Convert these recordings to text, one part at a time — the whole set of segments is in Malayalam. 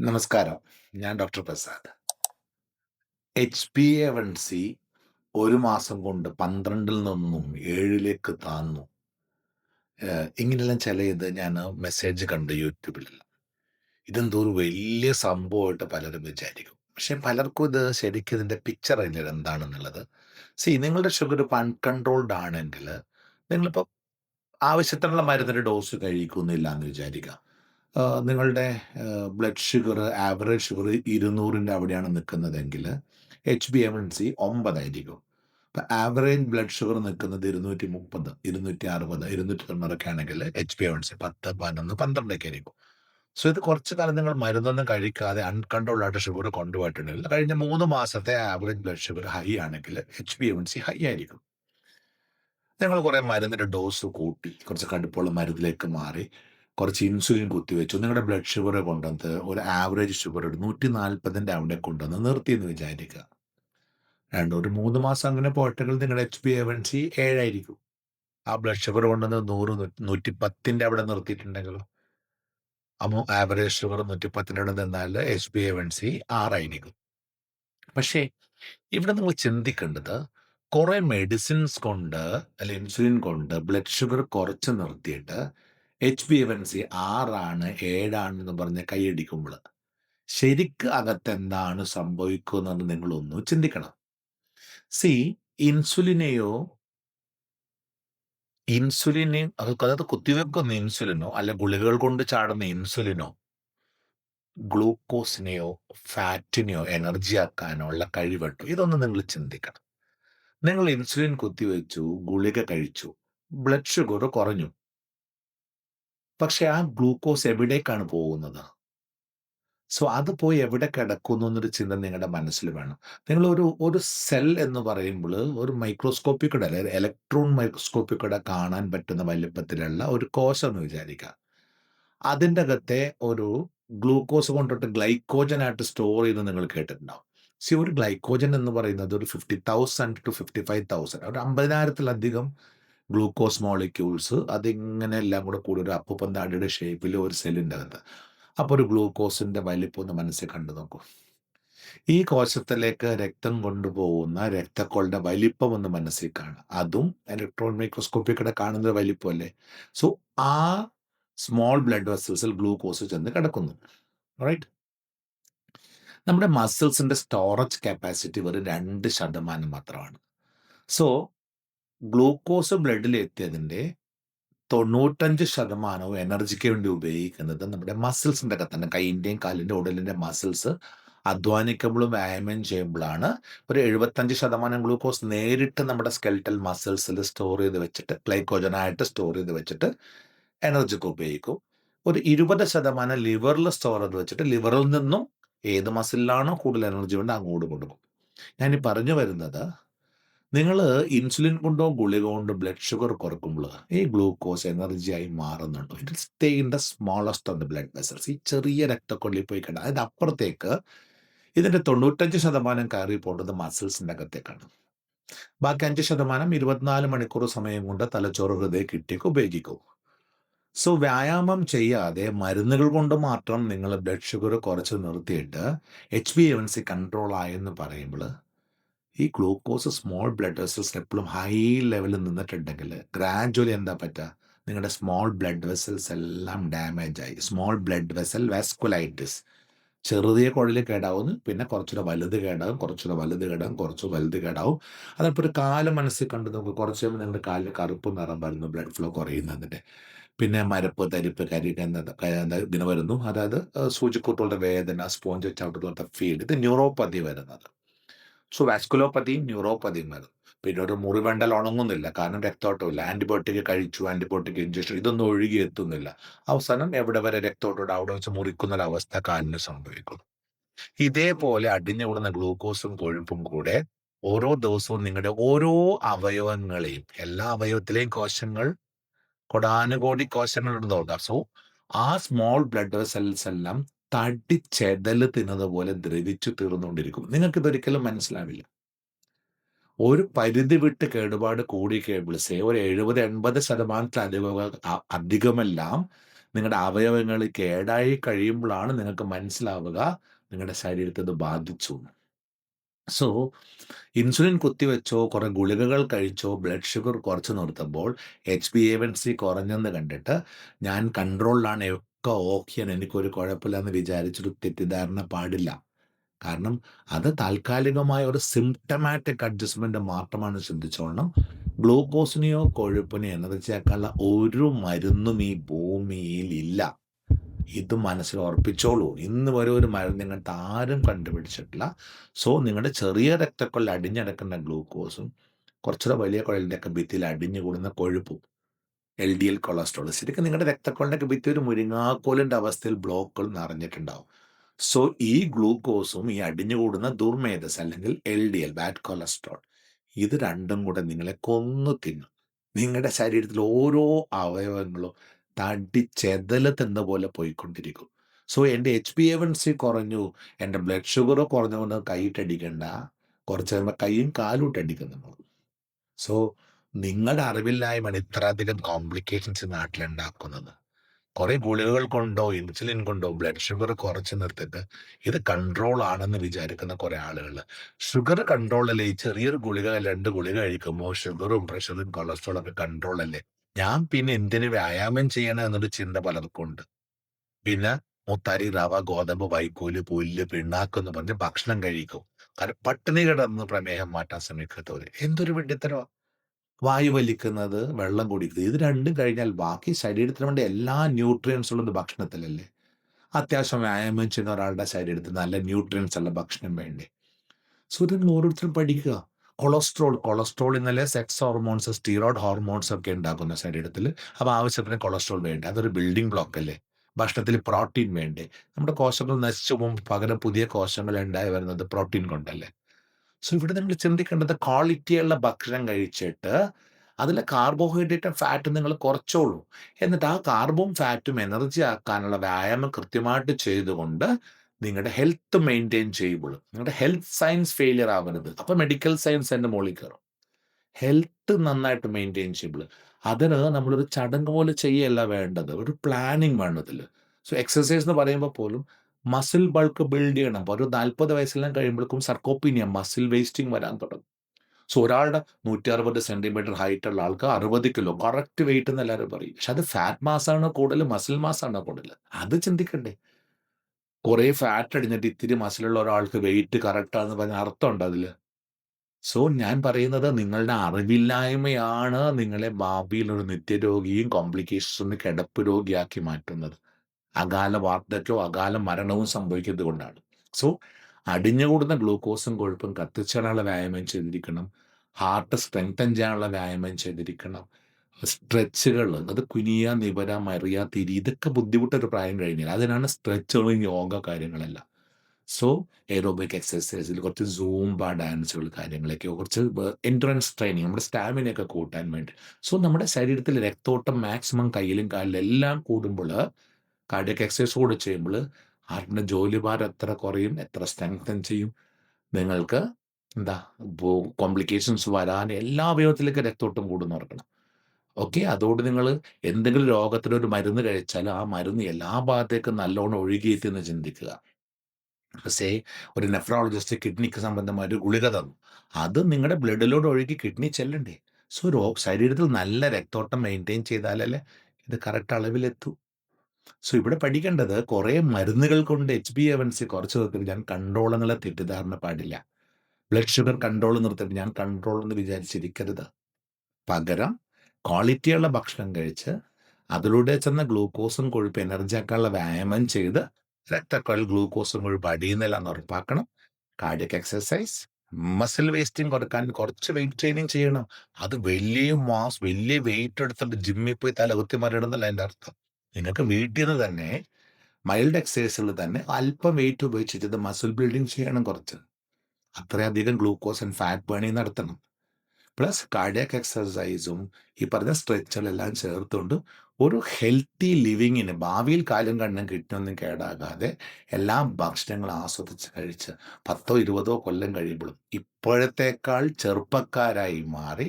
നമസ്കാരം. ഞാൻ doctor Prasad. H P A one C ഒരു മാസം കൊണ്ട് പന്ത്രണ്ടിൽ നിന്നും ഏഴിലേക്ക് താന്നു. ഇങ്ങനെയെല്ലാം ചില ഇത് ഞാൻ മെസ്സേജ് കണ്ട് യൂട്യൂബിൽ ഇതെന്തോ ഒരു വലിയ സംഭവമായിട്ട് പലരും വിചാരിക്കും. പക്ഷെ പലർക്കും ഇത് ശരിക്കും ഇതിന്റെ പിക്ചർ അതിൽ എന്താണെന്നുള്ളത്. സി നിങ്ങളുടെ ഷുഗർ അൺകൺട്രോൾഡ് ആണെങ്കിൽ നിങ്ങളിപ്പോൾ ആവശ്യത്തിനുള്ള മരുന്നിന്റെ ഡോസ് കഴിക്കുന്നില്ല എന്ന് വിചാരിക്കുക. ആ, നിങ്ങളുടെ ബ്ലഡ് ഷുഗർ ആവറേജ് ഷുഗർ ഇരുന്നൂറിന്റെ അവിടെയാണ് നിൽക്കുന്നതെങ്കിൽ H B M N C ഒമ്പതായിരിക്കും. ഇപ്പം ആവറേജ് ബ്ലഡ് ഷുഗർ നിൽക്കുന്നത് ഇരുന്നൂറ്റി മുപ്പത് ഇരുന്നൂറ്റി അറുപത് ഇരുന്നൂറ്റി തൊണ്ണൂറൊക്കെ ആണെങ്കിൽ H B M N C പത്ത് പതിനൊന്ന് പന്ത്രണ്ടൊക്കെ ആയിരിക്കും സോ ഇത് കുറച്ച് കാലം നിങ്ങൾ മരുന്നൊന്നും കഴിക്കാതെ അൺകൺട്രോൾഡ് ആയിട്ട് ഷുഗർ കൊണ്ടുപോയിട്ടുണ്ടെങ്കിൽ കഴിഞ്ഞ മൂന്ന് മാസത്തെ ആവറേജ് ബ്ലഡ് ഷുഗർ ഹൈ ആണെങ്കിൽ H B M C high ആയിരിക്കും. നിങ്ങൾ കുറേ മരുന്നിന്റെ ഡോസ് കൂട്ടി കുറച്ച് കടുപ്പുള്ള മരുന്നിലേക്ക് മാറി കുറച്ച് ഇൻസുലിൻ കുത്തിവെച്ചു. നിങ്ങളുടെ ബ്ലഡ് ഷുഗർ കൊണ്ടുവന്ന് ഒരു ആവറേജ് ഷുഗർ ഒരു നൂറ്റി നാൽപ്പതിന്റെ അവിടെ കൊണ്ടുവന്ന് നിർത്തിയെന്ന് വിചാരിക്കുക. രണ്ട് ഒരു മൂന്ന് മാസം അങ്ങനെ പോയിട്ടെങ്കിൽ നിങ്ങളുടെ H P A one C ഏഴായിരിക്കും. ആ ബ്ലഡ് ഷുഗർ കൊണ്ടുവന്ന് നൂറ് നൂറ്റി പത്തിന്റെ അവിടെ നിർത്തിയിട്ടുണ്ടെങ്കിലോ? അമോ ആവറേജ് ഷുഗർ നൂറ്റി പത്തിന്റെ അവിടെ നിന്നാൽ H P A one C ആറായിരിക്കും. പക്ഷേ ഇവിടെ നിങ്ങൾ ചിന്തിക്കേണ്ടത് കുറേ മെഡിസിൻസ് കൊണ്ട് അല്ലെ ഇൻസുലിൻ കൊണ്ട് ബ്ലഡ് ഷുഗർ കുറച്ച് നിർത്തിയിട്ട് എച്ച് ബി എം സി ആറാണ് ഏഴാണെന്ന് പറഞ്ഞ് കൈയടിക്കുമ്പോൾ ശരിക്ക് അകത്ത് എന്താണ് സംഭവിക്കുന്നതെന്ന് നിങ്ങളൊന്ന് ചിന്തിക്കണം. സി ഇൻസുലിനെയോ ഇൻസുലിനെ അത് അതായത് കുത്തിവെക്കുന്ന ഇൻസുലിനോ അല്ലെ ഗുളികകൾ കൊണ്ട് ചാടുന്ന ഇൻസുലിനോ ഗ്ലൂക്കോസിനെയോ ഫാറ്റിനെയോ എനർജി ആക്കാനോ ഉള്ള കഴിവുണ്ടോ ഇതൊന്ന് നിങ്ങൾ ചിന്തിക്കണം. നിങ്ങൾ ഇൻസുലിൻ കുത്തിവെച്ചു ഗുളിക കഴിച്ചു ബ്ലഡ് ഷുഗർ കുറഞ്ഞു. പക്ഷെ ആ ഗ്ലൂക്കോസ് എവിടേക്കാണ് പോകുന്നത്? സോ അത് പോയി എവിടെ കിടക്കുന്നു എന്നൊരു ചിന്ത നിങ്ങളുടെ മനസ്സിൽ വേണം. നിങ്ങൾ ഒരു ഒരു സെൽ എന്ന് പറയുമ്പോൾ ഒരു മൈക്രോസ്കോപ്പിൽ കൂടെ അല്ലെങ്കിൽ ഇലക്ട്രോൺ മൈക്രോസ്കോപ്പിൽ കൂടെ കാണാൻ പറ്റുന്ന വലിപ്പത്തിലുള്ള ഒരു കോശം എന്ന് വിചാരിക്കുക. അതിന്റെ അകത്തെ ഒരു ഗ്ലൂക്കോസ് കൊണ്ടിട്ട് ഗ്ലൈക്കോജൻ ആയിട്ട് സ്റ്റോർ ചെയ്ത് നിങ്ങൾ കേട്ടിട്ടുണ്ടാവും. സി ഒരു ഗ്ലൈക്കോജൻ എന്ന് പറയുന്നത് ഒരു fifty thousand to fifty five thousand ഒരു അമ്പതിനായിരത്തിലധികം ഗ്ലൂക്കോസ് മോളിക്യൂൾസ് അതിങ്ങനെ എല്ലാം കൂടെ കൂടി ഒരു അപ്പുപന്താടിയുടെ ഷേപ്പിൽ ഒരു സെല്ലിന്റെ അകത്ത് അപ്പോൾ ഒരു ഗ്ലൂക്കോസിന്റെ വലിപ്പം ഒന്ന് മനസ്സിൽ കണ്ടു നോക്കൂ. ഈ കോശത്തിലേക്ക് രക്തം കൊണ്ടുപോകുന്ന രക്തക്കോളുടെ വലിപ്പം ഒന്ന് മനസ്സിൽ കാണാം അതും ഇലക്ട്രോൺ മൈക്രോസ്കോപ്പിൽ കൂടെ കാണുന്ന വലിപ്പമല്ലേ? സോ ആ സ്മോൾ ബ്ലഡ് വെസൽസിൽ ഗ്ലൂക്കോസ് ചെന്ന് കിടക്കുന്നു. റൈറ്റ് നമ്മുടെ മസിൽസിന്റെ സ്റ്റോറേജ് കപ്പാസിറ്റി വെറും രണ്ട് ശതമാനം മാത്രമാണ്. സോ ഗ്ലൂക്കോസ് ബ്ലഡിൽ എത്തിയതിന്റെ തൊണ്ണൂറ്റഞ്ച് ശതമാനവും എനർജിക്ക് വേണ്ടി ഉപയോഗിക്കുന്നത് നമ്മുടെ മസിൽസിന്റെ അകത്താണ് കൈന്റെയും കാലിന്റെ ഉടലിന്റെ മസിൽസ് അധ്വാനിക്കുമ്പോഴും വ്യായാമം ചെയ്യുമ്പോഴാണ് ഒരു എഴുപത്തഞ്ച് ശതമാനം ഗ്ലൂക്കോസ് നേരിട്ട് നമ്മുടെ സ്കെൽറ്റൽ മസിൽസിൽ സ്റ്റോർ ചെയ്ത് വെച്ചിട്ട് ഗ്ലൈക്കോജനായിട്ട് സ്റ്റോർ ചെയ്ത് വെച്ചിട്ട് എനർജിക്ക് ഉപയോഗിക്കും. ഒരു ഇരുപത് ശതമാനം ലിവറിൽ സ്റ്റോർ ചെയ്ത് വെച്ചിട്ട് ലിവറിൽ നിന്നും ഏത് മസിലിലാണോ കൂടുതൽ എനർജി വേണ്ടത് അങ്ങോട്ട് കൊടുക്കും. ഞാൻ പറഞ്ഞു വരുന്നത് നിങ്ങൾ ഇൻസുലിൻ കൊണ്ടോ ഗുളിക കൊണ്ടോ ബ്ലഡ് ഷുഗർ കുറക്കുമ്പോൾ ഈ ഗ്ലൂക്കോസ് എനർജിയായി മാറുന്നുണ്ടോ. It stay in the smallest of the blood vessels ഈ ചെറിയ രക്തക്കൊള്ളി പോയി കിടക്കുക അതിന്റെ അപ്പുറത്തേക്ക് ഇതിന്റെ തൊണ്ണൂറ്റഞ്ച് ശതമാനം കയറി പോകേണ്ടത് മസിൽസിന്റെ അകത്തേക്കാണ് ബാക്കി അഞ്ച് ശതമാനം ഇരുപത്തിനാല് മണിക്കൂർ സമയം കൊണ്ട് തലച്ചോറ് ഹൃദയ കിട്ടിയൊക്കെ ഉപയോഗിക്കും. സോ വ്യായാമം ചെയ്യാതെ മരുന്നുകൾ കൊണ്ട് മാത്രം നിങ്ങൾ ബ്ലഡ് ഷുഗർ കുറച്ച് നിർത്തിയിട്ട് H B A one C control ആയെന്ന് പറയുമ്പോൾ ഈ ഗ്ലൂക്കോസ് സ്മോൾ ബ്ലഡ് വെസൽസ് എപ്പോഴും ഹൈ ലെവലിൽ നിന്നിട്ടുണ്ടെങ്കിൽ ഗ്രാജുവലി എന്താ പറ്റുക നിങ്ങളുടെ സ്മോൾ ബ്ലഡ് വെസൽസ് എല്ലാം ഡാമേജ് ആയി. സ്മോൾ ബ്ലഡ് വെസൽ വാസ്കുലൈറ്റിസ് ചെറുതിയ കുഴൽ കേടാവുന്നു പിന്നെ കുറച്ചുകൂടെ വലുത് കേടാവും കുറച്ചുകൂടെ വലുത് കേടാവും കുറച്ച് വലുത് കേടാവും. അതിപ്പോൾ ഒരു കാലം മനസ്സിൽ കണ്ടു നോക്കും കുറച്ച് കഴിയുമ്പോൾ നിങ്ങളുടെ കാലിൽ കറുപ്പ് നിറം വരുന്നു ബ്ലഡ് ഫ്ലോ കുറയുന്നതിന്റെ പിന്നെ മരപ്പ് തരിപ്പ് കരി ഇങ്ങനെ വരുന്നു. അതായത് സൂചിക്കൂട്ടുകളുടെ വേദന സ്പോഞ്ച് ചവിട്ടുകളുടെ ഫീൽ ഇത് ന്യൂറോപ്പതി വരുന്നത്. സോ വാസ്കുലോപ്പതിയും ന്യൂറോപ്പതിയും വരും പിന്നെ ഒരു മുറിവണ്ടൽ ഉണങ്ങുന്നില്ല. കാരണം രക്തോട്ടമില്ല ആന്റിബയോട്ടിക് കഴിച്ചു ആന്റിബയോട്ടിക് ഇഞ്ചക്ഷൻ ഇതൊന്നും ഒഴുകി എത്തുന്നില്ല. അവസാനം എവിടെ വരെ രക്തോട്ടം അവിടെ വെച്ച് മുറിക്കുന്ന ഒരവസ്ഥ അവസ്ഥ കാലിന് സംഭവിക്കുന്നു. ഇതേപോലെ അടിഞ്ഞു കൂടുന്ന ഗ്ലൂക്കോസും കൊഴുപ്പും കൂടെ ഓരോ ദിവസവും നിങ്ങളുടെ ഓരോ അവയവങ്ങളെയും എല്ലാ അവയവത്തിലെയും കോശങ്ങൾ കൊടാനുകോടി കോശങ്ങളുണ്ട് നോക്കാം സോ ആ സ്മോൾ ബ്ലഡ് വെസൽസ് എല്ലാം തടിച്ചെതൽ തിന്നത് പോലെ ദ്രവിച്ചു തീർന്നുകൊണ്ടിരിക്കും. നിങ്ങൾക്കിതൊരിക്കലും മനസ്സിലാവില്ല. ഒരു പരിധി വിട്ട് കേടുപാട് കൂടി കേബിൾസേ ഒരു എഴുപത് എൺപത് ശതമാനത്തിലധികം അധികമെല്ലാം നിങ്ങളുടെ അവയവങ്ങൾ കേടായി കഴിയുമ്പോഴാണ് നിങ്ങൾക്ക് മനസ്സിലാവുക നിങ്ങളുടെ ശരീരത്തെ ഇത് ബാധിച്ചു. സോ ഇൻസുലിൻ കുത്തിവെച്ചോ കുറെ ഗുളികകൾ കഴിച്ചോ ബ്ലഡ് ഷുഗർ കുറച്ച് നിർത്തുമ്പോൾ H B A one C കുറഞ്ഞെന്ന് കണ്ടിട്ട് ഞാൻ കൺട്രോളിലാണ് ഒക്കെ ഓക്കെയാണ് എനിക്കൊരു കുഴപ്പമില്ലെന്ന് വിചാരിച്ചൊരു തെറ്റിദ്ധാരണ പാടില്ല. കാരണം അത് താൽക്കാലികമായ ഒരു സിംറ്റമാറ്റിക് അഡ്ജസ്റ്റ്മെന്റ് മാത്രമാണ് ശ്രദ്ധിച്ചോളണം. ഗ്ലൂക്കോസിനെയോ കൊഴുപ്പിനെയോ എനർജിയാക്കാനുള്ള ഒരു മരുന്നും ഈ ഭൂമിയിൽ ഇല്ല. ഇത് മനസ്സിൽ ഉറപ്പിച്ചോളൂ. ഇന്ന് വരെ ഒരു മരുന്ന് നിങ്ങൾക്ക് ആരും കണ്ടുപിടിച്ചിട്ടില്ല. സോ നിങ്ങളുടെ ചെറിയ രക്തക്കൊള്ളിൽ അടിഞ്ഞടക്കുന്ന ഗ്ലൂക്കോസും കുറച്ചുകൂടെ വലിയ കുഴലിന്റെയൊക്കെ ഭിത്തിയിൽ അടിഞ്ഞു കൂടുന്ന കൊഴുപ്പും എൽ ഡി എൽ കൊളസ്ട്രോൾ. ശരിക്കും നിങ്ങളുടെ രക്തക്കൊണ്ടൊക്കെ ഭിത്തി ഒരു മുരിങ്ങാക്കോലിന്റെ അവസ്ഥയിൽ ബ്ലോക്കുകൾ നിറഞ്ഞിട്ടുണ്ടാവും. സോ ഈ ഗ്ലൂക്കോസും ഈ അടിഞ്ഞുകൂടുന്ന ദുർമേധസ് അല്ലെങ്കിൽ L D L bad cholesterol ഇത് രണ്ടും കൂടെ നിങ്ങളെ കൊന്നു തിന്നും. നിങ്ങളുടെ ശരീരത്തിൽ ഓരോ അവയവങ്ങളും തടി ചെതൽ തിന്ന പോലെ പോയിക്കൊണ്ടിരിക്കും. സോ എന്റെ H P A one C കുറഞ്ഞു എന്റെ ബ്ലഡ് ഷുഗർ കുറഞ്ഞുകൊണ്ട് കൈയിട്ടടിക്കണ്ട. കുറച്ച് കഴിയുമ്പോൾ കൈയും കാലും ഇട്ടടിക്കും നമ്മൾ സോ നിങ്ങളുടെ അറിവില്ലായ്മയാണ് ഇത്രയധികം കോംപ്ലിക്കേഷൻസ് നാട്ടിലുണ്ടാക്കുന്നത്. കുറെ ഗുളികകൾ കൊണ്ടോ ഇൻസുലിൻ കൊണ്ടോ ബ്ലഡ് ഷുഗർ കുറച്ച് നിർത്തിട്ട് ഇത് കൺട്രോൾ ആണെന്ന് വിചാരിക്കുന്ന കുറെ ആളുകൾ ഷുഗർ കൺട്രോൾ അല്ലേ? ഈ ചെറിയൊരു ഗുളിക രണ്ട് ഗുളിക കഴിക്കുമ്പോൾ ഷുഗറും പ്രഷറും കൊളസ്ട്രോളും ഒക്കെ കൺട്രോൾ അല്ലേ? ഞാൻ പിന്നെ എന്തിനു വ്യായാമം ചെയ്യണം എന്നൊരു ചിന്ത പലർക്കും ഉണ്ട്. പിന്നെ മുത്താരി റവ ഗോതമ്പ് വൈക്കോൽ പുല്ല് പിണ്ണാക്ക് എന്ന് പറഞ്ഞ് ഭക്ഷണം കഴിക്കും. കാരണം പട്ടിണി കിടന്ന് പ്രമേഹം മാറ്റാൻ ശ്രമിക്കാത്തവര്. എന്തൊരു വിഡ്ഢിത്തരവാ. വായു വലിക്കുന്നത് വെള്ളം കുടിക്കുന്നത് ഇത് രണ്ടും കഴിഞ്ഞാൽ ബാക്കി ശരീരത്തിന് വേണ്ട എല്ലാ ന്യൂട്രിയൻസ് ഭക്ഷണത്തിലല്ലേ? അത്യാവശ്യം വ്യായാമം ചെയ്യുന്ന ഒരാളുടെ ശരീരത്തിൽ നല്ല ന്യൂട്രിയൻസ് ഉള്ള ഭക്ഷണം വേണ്ടേ? സോ ഇത് നിങ്ങൾ ഓരോരുത്തരും പഠിക്കുക. കൊളസ്ട്രോൾ കൊളസ്ട്രോൾ ഇന്നലെ സെക്സ് ഹോർമോൺസ് സ്റ്റീറോയിഡ് ഹോർമോൺസ് ഒക്കെ ഉണ്ടാക്കുന്ന ശരീരത്തിൽ. അപ്പോൾ ആവശ്യത്തിന് കൊളസ്ട്രോൾ വേണ്ടേ? അതൊരു ബിൽഡിംഗ് ബ്ലോക്ക് അല്ലേ? ഭക്ഷണത്തിൽ പ്രോട്ടീൻ വേണ്ടേ? നമ്മുടെ കോശങ്ങൾ നശിച്ചു പോകുമ്പോൾ പകരം പുതിയ കോശങ്ങൾ ഉണ്ടായി വരുന്നത് പ്രോട്ടീൻ കൊണ്ടല്ലേ? സോ ഇവിടെ നിങ്ങൾ ചിന്തിക്കേണ്ടത് ക്വാളിറ്റിയുള്ള ഭക്ഷണം കഴിച്ചിട്ട് അതിൽ കാർബോഹൈഡ്രേറ്റും ഫാറ്റും നിങ്ങൾ കുറച്ചോളൂ. എന്നിട്ട് ആ കാർബും ഫാറ്റും എനർജി ആക്കാനുള്ള വ്യായാമം കൃത്യമായിട്ട് ചെയ്തുകൊണ്ട് നിങ്ങളുടെ ഹെൽത്ത് മെയിന്റെയിൻ ചെയ്യുമ്പോൾ നിങ്ങളുടെ ഹെൽത്ത് സയൻസ് ഫെയിലിയർ ആവരുത്. അപ്പോൾ മെഡിക്കൽ സയൻസ് എന്റെ മുകളിൽ കയറും. ഹെൽത്ത് നന്നായിട്ട് മെയിന്റെയിൻ ചെയ്യുമ്പോൾ അതിന് നമ്മളൊരു ചടങ്ങ് പോലെ ചെയ്യല്ല വേണ്ടത്. ഒരു പ്ലാനിങ് വേണം ഇതിൽ സോ എക്സസൈസ് എന്ന് പറയുമ്പോൾ പോലും മസിൽ ബൾക്ക് ബിൽഡ് ചെയ്യണം. ഒരു നാൽപ്പത് വയസ്സെല്ലാം കഴിയുമ്പോഴേക്കും സർക്കോപ്പീനിയ മസിൽ വേസ്റ്റിംഗ് വരാൻ തുടങ്ങും. സോ ഒരാളുടെ നൂറ്റി അറുപത് സെന്റിമീറ്റർ ഹൈറ്റ് ഉള്ള ആൾക്ക് അറുപത് കിലോ കറക്റ്റ് വെയിറ്റ് എന്ന് എല്ലാവരും പറയും. പക്ഷെ അത് ഫാറ്റ് മാസ് ആണ് കൂടുതൽ മസിൽ മാസ് ആണ് കൂടുതൽ അത് ചിന്തിക്കണ്ടേ. കുറേ ഫാറ്റ് അടിഞ്ഞിട്ട് ഇത്തിരി മസിലുള്ള ഒരാൾക്ക് വെയിറ്റ് കറക്റ്റാണെന്ന് പറഞ്ഞ അർത്ഥമുണ്ട് അതിൽ സോ ഞാൻ പറയുന്നത് നിങ്ങളുടെ അറിവില്ലായ്മയാണ് നിങ്ങളെ ഭാവിയിൽ ഒരു നിത്യരോഗിയും കോംപ്ലിക്കേഷൻസ് കിടപ്പ് രോഗിയാക്കി മാറ്റുന്നത്. അകാല വാർദ്ധക്യവും അകാല മരണവും സംഭവിക്കുന്നത് കൊണ്ടാണ്. സോ അടിഞ്ഞുകൂടുന്ന ഗ്ലൂക്കോസും കൊഴുപ്പും കത്തിച്ചാനുള്ള വ്യായാമം ചെയ്തിരിക്കണം. ഹാർട്ട് സ്ട്രെങ്തൻ ചെയ്യാനുള്ള വ്യായാമം ചെയ്തിരിക്കണം. സ്ട്രെച്ചുകൾ അത് കുനിയ നിവര മറിയ തിരി ഇതൊക്കെ ബുദ്ധിമുട്ടൊരു പ്രായം കഴിഞ്ഞാൽ അതിനാണ് സ്ട്രെച്ചുകളും യോഗ കാര്യങ്ങളെല്ലാം. സോ എയറോബിക് എക്സസൈസിൽ കുറച്ച് സൂംബ ഡാൻസുകൾ കാര്യങ്ങളൊക്കെ കുറച്ച് എൻട്രൻസ് ട്രെയിനിങ് നമ്മുടെ സ്റ്റാമിനയൊക്കെ കൂട്ടാൻ വേണ്ടി. സോ നമ്മുടെ ശരീരത്തിൽ രക്തോട്ടം മാക്സിമം കയ്യിലും കാലിലും എല്ലാം കൂടുമ്പോൾ കാർഡിയക് എക്സസൈസ് കൂടെ ചെയ്യുമ്പോൾ ഹാർട്ടിന്റെ ജോലിഭാരം എത്ര കുറയും എത്ര സ്ട്രെങ്തൻ ചെയ്യും നിങ്ങൾക്ക് എന്താ കോംപ്ലിക്കേഷൻസ് വരാൻ എല്ലാ അവയവത്തിലേക്ക് രക്തോട്ടം കൂടുന്ന ഓർക്കണം. ഓക്കെ അതുകൊണ്ട് നിങ്ങൾ എന്തെങ്കിലും രോഗത്തിന് ഒരു മരുന്ന് കഴിച്ചാൽ ആ മരുന്ന് എല്ലാ ഭാഗത്തേക്കും നല്ലോണം ഒഴുകിയെത്തിയെന്ന് ചിന്തിക്കുക. പക്ഷേ ഒരു നെഫ്രോളജിസ്റ്റ് കിഡ്നിക്ക് സംബന്ധമായ ഒരു ഗുളിക തന്നു. അത് നിങ്ങളുടെ ബ്ലഡിലൂടെ ഒഴുകി കിഡ്നി ചെല്ലണ്ടേ? സോ ശരീരത്തിൽ നല്ല രക്തോട്ടം മെയിന്റെയിൻ ചെയ്താലല്ലേ ഇത് കറക്റ്റ് അളവിലെത്തൂ. സോ ഇവിടെ പഠിക്കേണ്ടത് കുറേ മരുന്നുകൾ കൊണ്ട് എച്ച് ബി എവൻ സി കുറച്ച് നിർത്തിയിട്ട് ഞാൻ കൺട്രോൾ തെറ്റിദ്ധാരണ പാടില്ല. ബ്ലഡ് ഷുഗർ കൺട്രോൾ നിർത്തിയിട്ട് ഞാൻ കൺട്രോൾ എന്ന് വിചാരിച്ചിരിക്കരുത്. പകരം ക്വാളിറ്റിയുള്ള ഭക്ഷണം കഴിച്ച് അതിലൂടെ ചെന്ന ഗ്ലൂക്കോസും കൊഴുപ്പ് എനർജിയാക്കാനുള്ള വ്യായാമം ചെയ്ത് രക്തക്കുഴൽ ഗ്ലൂക്കോസും കൊഴുപ്പ് അടിയുന്നില്ല എന്ന് ഉറപ്പാക്കണം. കാർഡിയക് എക്സസൈസ് മസിൽ വേസ്റ്റിംഗ് കുറയ്ക്കാൻ കുറച്ച് വെയിറ്റ് ട്രെയിനിങ് ചെയ്യണം. അത് വലിയ മാസ് വലിയ വെയിറ്റ് എടുത്തിട്ട് ജിമ്മിൽ പോയി തല കുത്തി മറിയിടുന്നല്ല എന്റെ അർത്ഥം. നിങ്ങൾക്ക് വീട്ടിൽ നിന്ന് തന്നെ മൈൽഡ് എക്സസൈസുകൾ തന്നെ അല്പം വെയിറ്റ് ഉപയോഗിച്ചിട്ട് മസിൽ ബിൽഡിംഗ് ചെയ്യണം കുറച്ച്. അത്രയധികം ഗ്ലൂക്കോസ് ആൻഡ് ഫാറ്റ് ബേണിംഗ് നടത്തണം. പ്ലസ് കാർഡിയക് എക്സസൈസും ഈ പറഞ്ഞ സ്ട്രെച്ചുകളെല്ലാം ചേർത്തുകൊണ്ട് ഒരു ഹെൽത്തി ലിവിങ്ങിന് ഭാവിയിൽ കാലം കണ്ണും കിട്ടുന്നൊന്നും കേടാകാതെ എല്ലാ ഭക്ഷണങ്ങളും ആസ്വദിച്ച് കഴിച്ച് പത്തോ ഇരുപതോ കൊല്ലം കഴിയുമ്പോഴും ഇപ്പോഴത്തേക്കാൾ ചെറുപ്പക്കാരായി മാറി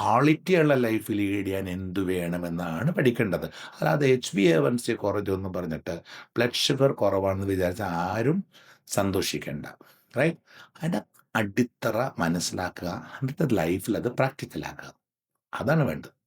ക്വാളിറ്റിയുള്ള ലൈഫ് ലീഡ് ചെയ്യാൻ എന്ത് വേണമെന്നാണ് പഠിക്കേണ്ടത്. അല്ലാതെ H B A one C കുറഞ്ഞെന്ന് പറഞ്ഞിട്ട് ബ്ലഡ് ഷുഗർ കുറവാണെന്ന് വിചാരിച്ച ആരും സന്തോഷിക്കേണ്ട റൈറ്റ് അതിന്റെ അടിത്തറ മനസ്സിലാക്കുക എന്നിട്ട് ലൈഫിൽ അത് പ്രാക്ടിക്കലാക്കുക അതാണ് വേണ്ടത്.